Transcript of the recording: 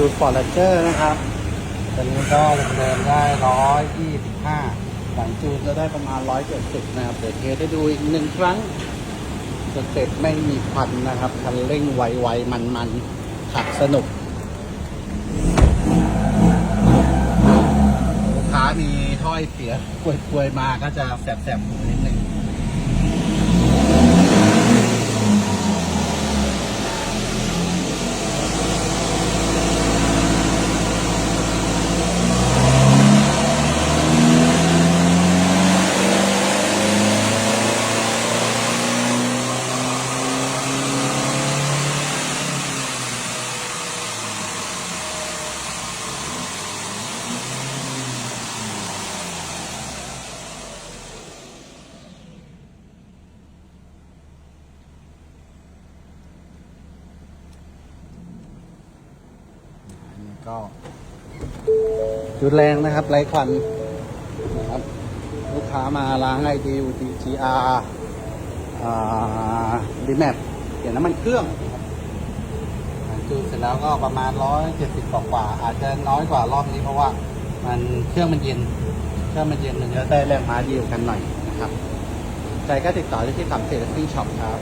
จูดฟอร์เจอร์นะครับตัวนี้ก็เดินได้ร้อยยี่สิบห้าหลังจูนจะได้ประมาณร้อยเจ็ดสิบนะครับ เดี๋ยวเทสให้ดูอีกหนึ่งครั้งสเต็ปไม่มีควันนะครับ คันเร่งไวๆ มันๆ ขับสนุก ลูกค้ามีถ้อยเสียกลวยๆ มาก็จะแสบๆหูนิดนึง ก็จุดแรงนะครับไร้ควันนะครับลูกค้ามาล้างไอดี UTGR อ่าดีแมปเปลี่ยนน้ำมันเครื่องจูนเสร็จแล้วก็ประมาณ170กว่ากว่าอาจจะน้อยกว่ารอบนี้เพราะว่ามันเครื่องมันเย็นเครื่องมันเย็นมันจะได้แรงม้าดียวกันหน่อยนะครับ ใจก็ติดต่อได้ที่ขับเซลล์ซิ่งช็อปครับ